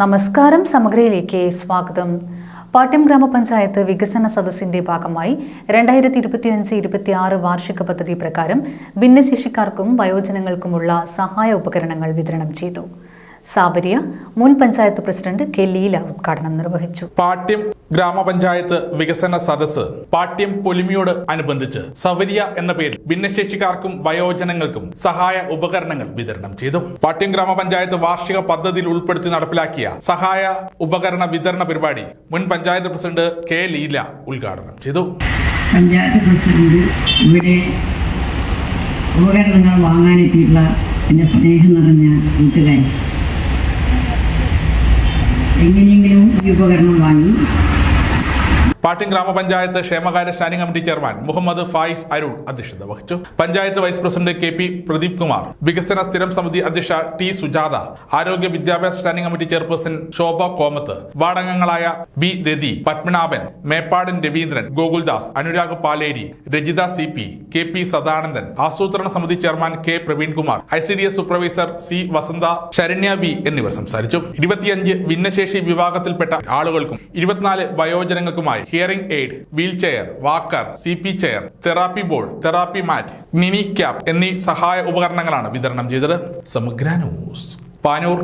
നമസ്കാരം സമഗ്രയിലേക്ക് സ്വാഗതം. പാട്യം ഗ്രാമപഞ്ചായത്ത് വികസന സദസ്സിന്റെ ഭാഗമായി രണ്ടായിരത്തി ഇരുപത്തിയഞ്ച് ഇരുപത്തിയാറ് വാർഷിക പദ്ധതി പ്രകാരം ഭിന്നശേഷിക്കാർക്കും വയോജനങ്ങൾക്കുമുള്ള സഹായ ഉപകരണങ്ങൾ വിതരണം ചെയ്തു. സാബരിയ മുൻ പഞ്ചായത്ത് പ്രസിഡന്റ് കെ ലീല ഉദ്ഘാടനം നിർവഹിച്ചു. പാട്യം ഗ്രാമപഞ്ചായത്ത് വികസന സദസ് പാട്യം പൊലിമിയോട് അനുബന്ധിച്ച് സവരിയ എന്ന പേരിൽ ഭിന്നശേഷിക്കാർക്കും വയോജനങ്ങൾക്കും സഹായ ഉപകരണങ്ങൾ വിതരണം ചെയ്തു. പാട്യം ഗ്രാമപഞ്ചായത്ത് വാർഷിക പദ്ധതിയിൽ ഉൾപ്പെടുത്തി നടപ്പിലാക്കിയ സഹായ ഉപകരണ വിതരണ പരിപാടി മുൻ പഞ്ചായത്ത് പ്രസിഡന്റ് കെ ലീല ഉദ്ഘാടനം ചെയ്തു. പഞ്ചായത്ത് പ്രസിഡന്റ് ഇവിടെ ഉപകരണങ്ങൾ വാങ്ങാനെത്തിയിട്ടുള്ള എന്റെ സ്നേഹം നിറഞ്ഞ കൂട്ടുകാരി എങ്ങനെയെങ്കിലും ഈ ഉപകരണം വാങ്ങി പാട്യം ഗ്രാമപഞ്ചായത്ത് ക്ഷേമകാര്യ standing committee chairman Muhammad Fayis Arun അധ്യക്ഷത വഹിച്ചു. Panchayat vice president K P Pradeep Kumar വികസന സ്ഥിരം സമിതി അധ്യക്ഷ ടി സുജാത ആരോഗ്യ വിദ്യാഭ്യാസ standing committee chairperson Shobha Komath വാർഡംഗങ്ങളായ B Rathi Padmanabhan Meppadan Raveendran Gokuldas Anurag Paleri Rajitha C P K P Sadanandan ആസൂത്രണ സമിതി chairman K Praveenkumar I C D S supervisor C Vasantha Saranya V എന്നിവർ സംസാരിച്ചു. ഇരുപത്തിയഞ്ച് ഭിന്നശേഷി വിഭാഗത്തിൽപ്പെട്ട ആളുകൾക്കും ഇരുപത്തിനാല് വയോജനങ്ങൾക്കുമായി hearing aid wheelchair walker C P chair therapy ball therapy mat mini cap എന്നീ സഹായ ഉപകരണങ്ങളാണ് വിതരണം ചെയ്തത്. സമഗ്ര ന്യൂസ് പാനൂർ.